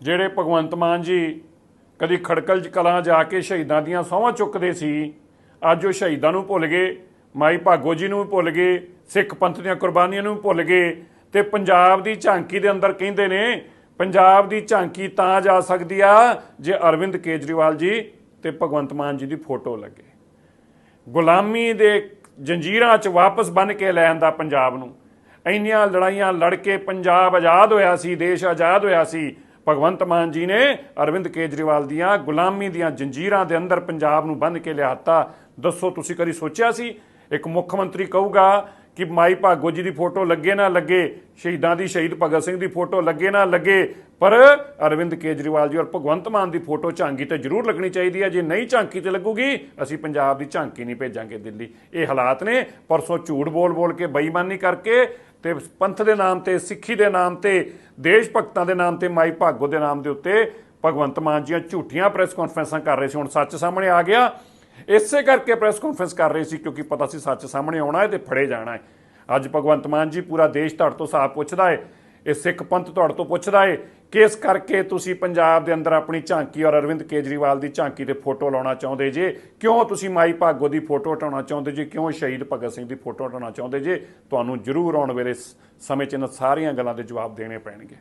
ਜਿਹੜੇ ਭਗਵੰਤ ਮਾਨ ਜੀ ਕਦੀ ਖੜਕਲ ਕਲਾਂ ਜਾ ਕੇ ਸ਼ਹੀਦਾਂ ਦੀਆਂ ਸਹੁੰਆਂ ਚੁੱਕਦੇ ਸੀ, ਅੱਜ ਉਹ ਸ਼ਹੀਦਾਂ ਨੂੰ ਭੁੱਲ ਗਏ, ਮਾਈ ਭਾਗੋ ਜੀ ਨੂੰ ਵੀ ਭੁੱਲ ਗਏ, ਸਿੱਖ ਪੰਥ ਦੀਆਂ ਕੁਰਬਾਨੀਆਂ ਨੂੰ ਵੀ ਭੁੱਲ ਗਏ ਤੇ ਪੰਜਾਬ ਦੀ ਝਾਂਕੀ ਦੇ ਅੰਦਰ ਕਹਿੰਦੇ ਨੇ, ਪੰਜਾਬ ਦੀ ਝਾਂਕੀ ਤਾਂ ਜਾ ਸਕਦੀ ਆ ਜੇ ਅਰਵਿੰਦ ਕੇਜਰੀਵਾਲ ਜੀ ਤੇ ਭਗਵੰਤ ਮਾਨ ਜੀ ਦੀ ਫੋਟੋ ਲੱਗੇ। ਗੁਲਾਮੀ ਦੇ ਜੰਜੀਰਾਂ 'ਚ ਵਾਪਸ ਬਨ ਕੇ ਲੈ ਆਂਦਾ ਪੰਜਾਬ ਨੂੰ। ਇੰਨੀਆਂ ਲੜਾਈਆਂ ਲੜ ਕੇ ਪੰਜਾਬ ਆਜ਼ਾਦ ਹੋਇਆ ਸੀ, ਦੇਸ਼ ਆਜ਼ਾਦ ਹੋਇਆ ਸੀ ਭਗਵੰਤ ਮਾਨ ਜੀ ਨੇ ਅਰਵਿੰਦ ਕੇਜਰੀਵਾਲ ਦੀਆਂ ਗੁਲਾਮੀ ਦੀਆਂ ਜੰਜੀਰਾਂ ਦੇ ਅੰਦਰ ਪੰਜਾਬ ਨੂੰ ਬੰਨ੍ਹ ਕੇ ਲਿਆਤਾ। ਦੱਸੋ ਤੁਸੀਂ ਕਦੀ ਸੋਚਿਆ ਸੀ? ਇੱਕ ਮੁੱਖ ਮੰਤਰੀ ਕਹੂਗਾ ਕਿ ਮਾਈ ਭਾਗੋ ਜੀ ਦੀ ਫੋਟੋ ਲੱਗੇ ਨਾ ਲੱਗੇ, ਸ਼ਹੀਦਾਂ ਦੀ, ਸ਼ਹੀਦ ਭਗਤ ਸਿੰਘ ਦੀ ਫੋਟੋ ਲੱਗੇ ਨਾ ਲੱਗੇ, ਪਰ ਅਰਵਿੰਦ ਕੇਜਰੀਵਾਲ ਜੀ ਔਰ ਭਗਵੰਤ ਮਾਨ ਦੀ ਫੋਟੋ ਝਾਂਗੀ ਤੇ ਜ਼ਰੂਰ ਲੱਗਣੀ ਚਾਹੀਦੀ ਹੈ। ਜੇ ਨਹੀਂ ਝਾਂਕੀ ਤੇ ਲੱਗੂਗੀ, ਅਸੀਂ ਪੰਜਾਬ ਦੀ ਝਾਂਕੀ ਨਹੀਂ ਭੇਜਾਂਗੇ ਦਿੱਲੀ। ਇਹ ਹਾਲਾਤ ਨੇ। ਪਰਸੋਂ ਝੂਠ ਬੋਲ ਬੋਲ ਕੇ ਬੇਈਮਾਨੀ ਕਰਕੇ ਤੇ ਪੰਥ ਦੇ ਨਾਮ ਤੇ, ਸਿੱਖੀ ਦੇ ਨਾਮ ਤੇ, ਦੇਸ਼ ਭਗਤਾਂ ਦੇ ਨਾਮ ਤੇ, ਮਾਈ ਭਾਗੋ ਦੇ ਨਾਮ ਦੇ ਉੱਤੇ ਭਗਵੰਤ ਮਾਨ ਜੀਆਂ ਝੂਠੀਆਂ ਪ੍ਰੈਸ ਕਾਨਫਰੰਸਾਂ ਕਰ ਰਹੇ ਸੀ। ਹੁਣ ਸੱਚ ਸਾਹਮਣੇ ਆ ਗਿਆ। ਇਸੇ ਕਰਕੇ ਪ੍ਰੈਸ ਕਾਨਫਰੰਸ ਕਰ ਰਹੇ ਸੀ, ਕਿਉਂਕਿ ਪਤਾ ਸੀ ਸੱਚ ਸਾਹਮਣੇ ਆਉਣਾ ਹੈ ਤੇ ਫੜੇ ਜਾਣਾ ਹੈ। ਅੱਜ ਭਗਵੰਤ ਮਾਨ ਜੀ ਪੂਰਾ ਦੇਸ਼ ਤੁਹਾਡੇ ਤੋਂ ਹਿਸਾਬ ਪੁੱਛਦਾ ਹੈ, ਇਹ ਸਿੱਖ ਪੰਥ ਤੁਹਾਡੇ ਤੋਂ ਪੁੱਛਦਾ ਹੈ ਕਿਸ ਕਰਕੇ ਤੁਸੀਂ ਪੰਜਾਬ ਦੇ ਅੰਦਰ ਆਪਣੀ ਝਾਂਕੀ ਔਰ ਅਰਵਿੰਦ ਕੇਜਰੀਵਾਲ ਦੀ ਝਾਂਕੀ ਤੇ ਫੋਟੋ ਲਾਉਣਾ ਚਾਹੁੰਦੇ ਜੇ? ਕਿਉਂ ਤੁਸੀਂ ਮਾਈ ਭਾਗੋ ਦੀ ਫੋਟੋ ਹਟਾਉਣਾ ਚਾਹੁੰਦੇ ਜੇ? ਕਿਉਂ ਸ਼ਹੀਦ ਭਗਤ ਸਿੰਘ ਦੀ ਫੋਟੋ ਹਟਾਉਣਾ ਚਾਹੁੰਦੇ ਜੇ? ਤੁਹਾਨੂੰ ਜ਼ਰੂਰ ਆਉਣ ਵੇਲੇ ਸਮੇਂ 'ਚ ਇਹਨਾਂ ਸਾਰੀਆਂ ਗੱਲਾਂ ਦੇ ਜਵਾਬ ਦੇਣੇ ਪੈਣਗੇ।